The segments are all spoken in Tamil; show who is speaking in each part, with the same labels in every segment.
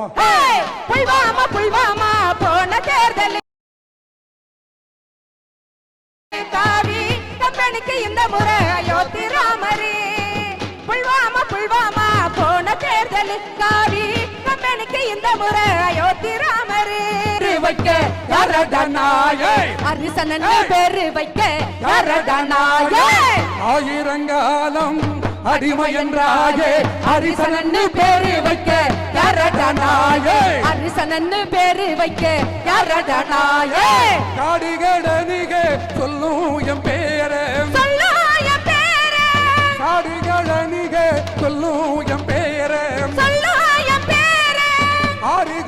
Speaker 1: புல்வாமா புல்வாமா போன தேர்தல் காவி கம்பெனிக்கு இந்த முறை அயோத்தி ராமரே. புல்வாமா புல்வாமா போன தேர்தல் காவி கம்பெனிக்கு இந்த முறை அயோத்தி ராமரே. வைக்க யாரடா நாயே அரிசனன் பேரு வைக்க யாரடா நாயே
Speaker 2: ஆயிரங்காலம் அடிமை என்றாயே.
Speaker 1: அரிசனன் பேரு வைக்க யாரடா நாயே அரிசனன் பேரு வைக்க யாரடா நாயே
Speaker 2: காடுகளனிக சொல்லும் என் பேரே.
Speaker 1: சொல்லாய பேரே
Speaker 2: காடுகளனிக சொல்லும் என் பேரே.
Speaker 1: சொல்லாய பேரே.
Speaker 2: ஆறு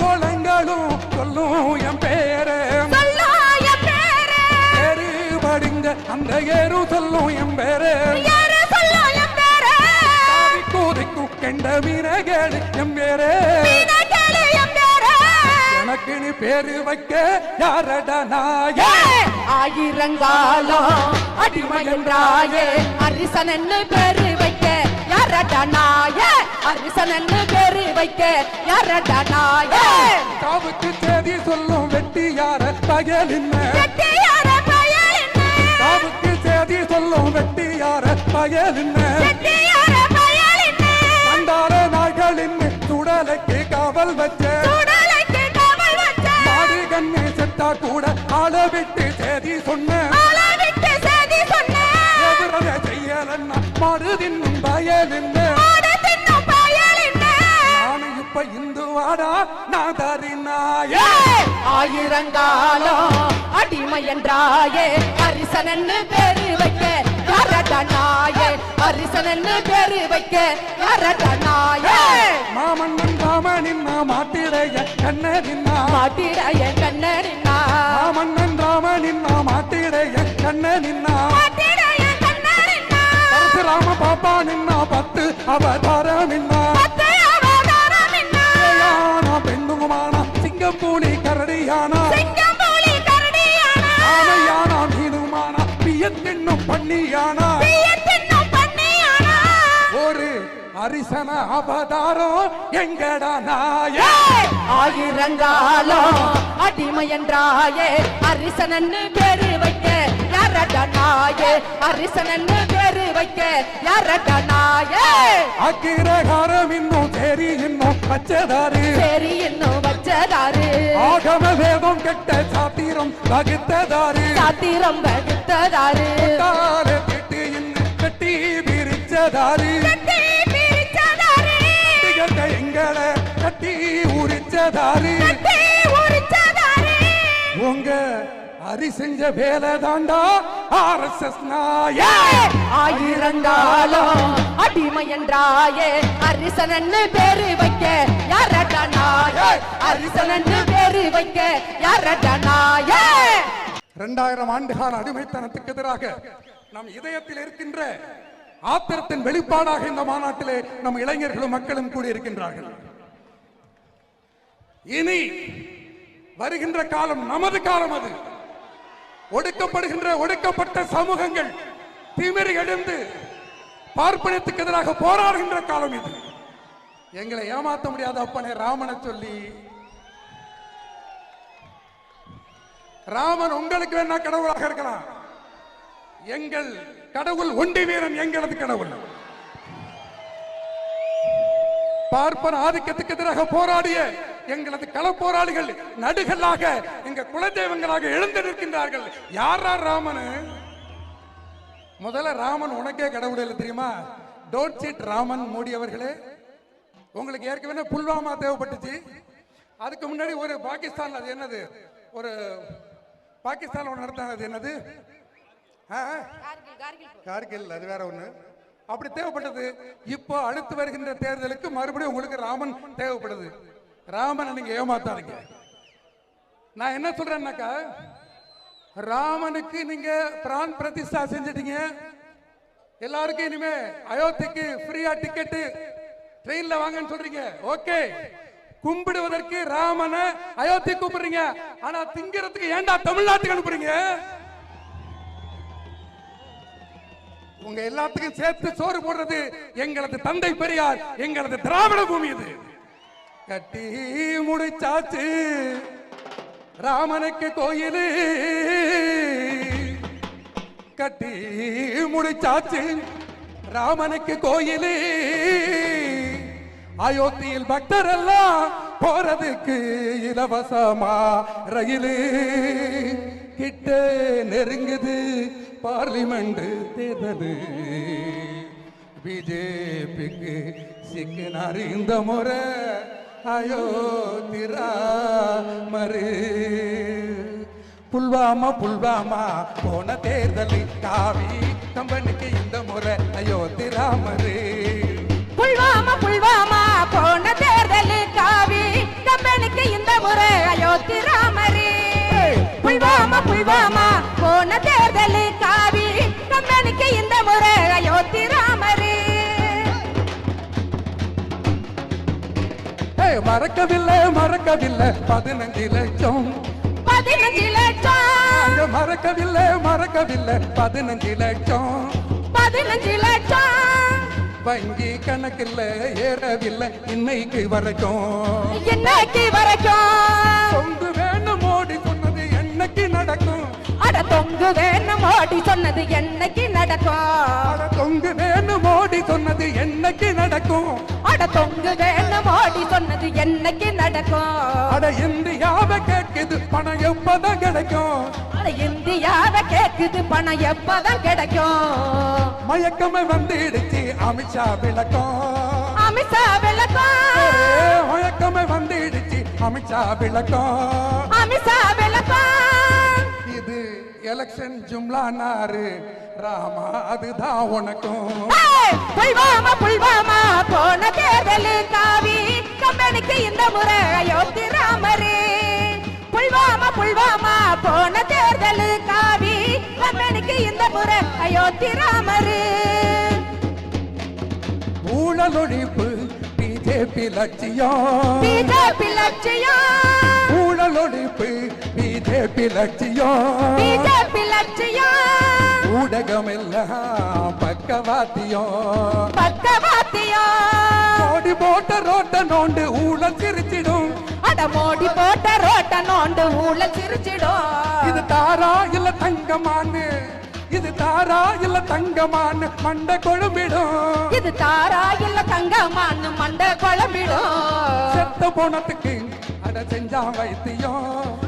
Speaker 2: கோலங்களும் சொல்லும் என் பேரே.
Speaker 1: சொல்லாய பேரே.
Speaker 2: ஏறு படிந்த அந்த ஏறு சொல்லும் என் பேரே. கூதிக்கும் கெண்ட மீனகேடு என் பேரே. எனக்கு நீ பேரு வைக்க யாரடா நாயே?
Speaker 1: ஆயிரங்காலம் அடிமை என்றாயே அரிசனன் பேரு யாரடா நாயே? அரிசனன் பேரு வைக்க யாரடா நாயே?
Speaker 2: காவுக்கு செய்தி சொல்லும் வெட்டி யார பகலின்ன
Speaker 1: செட்டியார பயலின்னு
Speaker 2: காவுக்கு செய்தி சொல்லும் வெட்டி யார பகலின்ன
Speaker 1: செட்டியார பயலின்னு
Speaker 2: கண்டார நாய்களின் சுடலைக்கு காவல் வச்ச
Speaker 1: சுடலைக்கு காவல் வச்ச
Speaker 2: மாடு கண்ணு செத்தா கூட ஆள விட்டு செய்தி சொன்ன
Speaker 1: ஆளை விட்டு
Speaker 2: செய்யலன்னா மாடு தின்னும் பயலின்ன
Speaker 1: மாடு தின்னும் பயலின்னு
Speaker 2: நானு இப்ப இந்துவாடா நான் தரிநாயே
Speaker 1: ஏய், ஆயிரங்காலம் அடிமை என்றாயே. அரிசனன் பேரு வைக்க யாரடா நாயே அரிசனன் பேரு வைக்க யாரடா நாயே
Speaker 2: மாமன்னன் ராமனின் மாட்டிடைய கண்ணனின்னா
Speaker 1: மாட்டிடைய கண்ணறினா
Speaker 2: ராமண்ணன் ராமனின் மாட்டிடைய கண்ணனின்னா பரசுராம பாப்பா நின்னா பத்து அவதாரமின்னா பெண்ணுமானா சிங்கப்பூலி கரடியானா.
Speaker 1: சிங்கம் புலி கரடியானா.
Speaker 2: ஆனையானா மீனுமானா பியத்தின்னும் பண்ணியானா. ஒரு அரிசன அவதாரம் எங்கடா நாயே?
Speaker 1: ஆயிரங்காலம் அடிமை என்றாயே அரிசனன் பேரு வைக்க நாயே அரிசனன் பேரு வைக்க யாரடா நாயே?
Speaker 2: அக்கிரகாரம் இன்னும் தேரி இன்னும் பச்சதாரு
Speaker 1: சரி இன்னும் வச்சதாரு
Speaker 2: ஆகம வேதம் கெட்ட சாத்திரம் வகுத்ததாரு
Speaker 1: சாத்திரம் வகுத்ததாரு
Speaker 2: தார திட்டு இன்னும் கட்டி பிரிச்சதாரு
Speaker 1: கட்டி
Speaker 2: எங்களை கட்டி உரிச்சதாரு
Speaker 1: கட்டி உரிச்சதாரு
Speaker 2: உங்க அரி செஞ்ச வேலை தாண்டா ஆர் எஸ் எஸ் நாய.
Speaker 1: ஆயிரங்காலம் அடிமை என்றாயே. அரிசனன் பேரு வைக்க யாரடா நாயே? அரிசனன் பேரு வைக்க யாரடா நாயே?
Speaker 2: இரண்டாயிரம் ஆண்டுகால அடிமைத்தனத்துக்கு எதிராக நம் இதயத்தில் இருக்கின்ற ஆத்திரத்தின் வெளிப்பாடாக இந்த மாநாட்டிலே நம் இளைஞர்களும் மக்களும் கூடியிருக்கின்றார்கள். இனி வருகின்ற காலம் நமது காலம் அது. ஒடுக்கப்படுகின்ற ஒடுக்கப்பட்ட சமூகங்கள் திமிரி எழுந்து பார்ப்பனத்துக்கு எதிராக போராடுகின்ற காலம் இது. எங்களை ஏமாத்த முடியாத அப்பனை ராமனை சொல்லி. ராமன் உங்களுக்கு வேணா கடவுளாக இருக்கலாம். எங்கள் கடவுள் ஒண்டி வீரன் எங்களது கடவுள். பார்ப்பன ஆதிக்கத்துக்கு எதிராக போராடிய எங்களது களப்போராளிகள் நடுகளாக எங்க குலதெய்வங்களாக எழுந்து நிற்கின்றார்கள். யாரா ராமனு? முதல்ல ராமன் உனக்கே கடவுள் இல்லை தெரியுமா? டோன்ட் சீட் ராமன் மோடி அவர்களே உங்களுக்கு ஏற்கனவே புல்வாமா தேவைப்பட்டுச்சு. அதுக்கு முன்னாடி ஒரு பாகிஸ்தான் அது என்னது? ஒரு பாகிஸ்தான் ஒன்று நடத்தாங்க அது என்னது? ஆ? கார்கில் அது வேற ஒன்று அப்படி தேவைப்பட்டது. இப்போ அடுத்து வருகின்ற தேர்தலுக்கு மறுபடியும் உங்களுக்கு ராமன் தேவைப்படுது. ராமனை நீங்க ஏமாத்தாதீங்க. நான் என்ன சொல்றேன்னாக்கா ராமனுக்கு நீங்க பிரான் பிரதிஷ்டா செஞ்சிட்டீங்க. எல்லாருக்கும் இனிமே அயோத்திக்கு ஃப்ரீயா டிக்கெட்டு ட்ரெயின்ல வாங்கன்னு சொல்றீங்க. ஓகே கும்பிடுவதற்கு ராமனை அயோத்தி கூப்பிடுறீங்க. ஆனா திங்கிறதுக்கு ஏன்டா தமிழ்நாட்டுக்கு அனுப்புறீங்க? உங்க எல்லாத்துக்கும் சேர்த்து சோறு போடுறது எங்களது தந்தை பெரியார் எங்களது திராவிட பூமி இது. கட்டி முடிச்சாச்சு. ராமனுக்கு கோயில். கட்டி முடிச்சாச்சு. ராமனுக்கு கோயில். அயோத்தியில் பக்தர் எல்லாம் போறதுக்கு இலவசமா ரயிலு. கிட்ட நெருங்குது பார்லிமெண்ட் தேர்தலு. பிஜேபிக்கு சிக்கினார் இந்த முறை. அயோத்திரா மறு. புல்வாமா புல்வாமா போன தேர்தலில் காவி கம்பனுக்கு இந்த முறை அயோத்தி ராமரு
Speaker 1: புல்வாமா புல்வாமா போன தேர்தல் காவி கம்பனுக்கு இந்த முறை அயோத்தி ராமரே
Speaker 2: மறக்கவில்லை மறக்கவில்லை. பதினஞ்சு லட்சம்.
Speaker 1: பதினஞ்சு லட்சம்.
Speaker 2: மறக்கவில்லை மறக்கவில்லை. பதினஞ்சு லட்சம்.
Speaker 1: பதினஞ்சு லட்சம்.
Speaker 2: வங்கி கணக்கில் ஏறவில்லை இன்னைக்கு வரைக்கும்.
Speaker 1: இன்னைக்கு தொங்கு வேணும் ஓடி சொன்னது என்னைக்கு நடக்கும்?
Speaker 2: தொங்கு வேணும் மோடி சொன்னது என்னைக்கு நடக்கும்?
Speaker 1: அட தொங்கு வேணும் ஓடி சொன்னது என்னைக்கு நடக்கும்?
Speaker 2: அட இந்தியாவை கேக்குது பணம் எப்பதான் கிடைக்கும்?
Speaker 1: அட இந்தியாவை கேக்குது பணம் எப்பதான் கிடைக்கும்?
Speaker 2: மயக்கமே வந்துடுச்சு அமித்ஷா விளக்கம்.
Speaker 1: அமித்ஷா விளக்கம்.
Speaker 2: மயக்கமே வந்துடுச்சு அமித்ஷா விளக்கம்.
Speaker 1: அமித்ஷா விளக்கம்.
Speaker 2: இது எலெக்ஷன் ஜும்லானாரு ராமா அதுதான் உனக்கும்.
Speaker 1: புல்வாமா புல்வாமா போன தேர்தல் காவி. கம்பெனிக்கு இந்த முறை அயோத்தி ராமரே. புல்வாமா புல்வாமா போன தேர்தல் காவி. கம்பெனிக்கு இந்த முறை அயோத்தி ராமரே.
Speaker 2: ஊழல் ஒழிப்பு பிஜேபி லட்சியம்.
Speaker 1: பிஜேபி லட்சியம்.
Speaker 2: ஊழல் ஒழிப்பு பிஜேபி லட்சியம்
Speaker 1: பிஜேபி லட்சியம்
Speaker 2: ஊடகம் எல்லாம் பக்கவாத்தியம்.
Speaker 1: பக்கவாத்தியம்.
Speaker 2: ஓடி போட்ட ரோட்ட நோண்டு ஊழல் சிரிச்சிடும்.
Speaker 1: அட மோடி போட்ட ரோட்ட நோண்டு ஊழ சிரிச்சிடும்.
Speaker 2: இது தாரா இல்ல தங்கமான்னு? இது தாரா இல்ல தங்கமான்னு மண்டை கொழும்பிடும்.
Speaker 1: இது தாரா இல்ல தங்கமான்னு மண்ட குழம்பிடும்.
Speaker 2: செத்த போனதுக்கு அட செஞ்சா வைத்தியம்.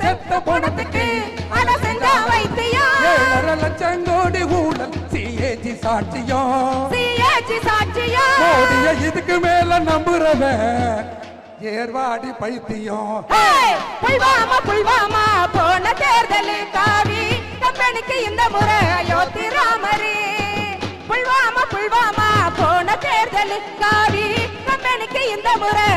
Speaker 2: செத்த போனதுக்கு
Speaker 1: அட செஞ்சா வைத்தியம்
Speaker 2: ஏழரை லட்சம் கோடி ஊழல் சிஏஜி சாட்சியம்
Speaker 1: சிஏச்சி சாட்சியம்
Speaker 2: மோடிய இதுக்கு மேல நம்புறவன் ஏர்வாடி பைத்தியம்
Speaker 1: புல்வாமா புல்வாமா போன தேர்தல் காவி கம்பெனிக்கு இந்த முறை அயோத்தி ராமரே புல்வாமா புல்வாமா போன தேர்தல் காவி கம்பெனிக்கு இந்த முறை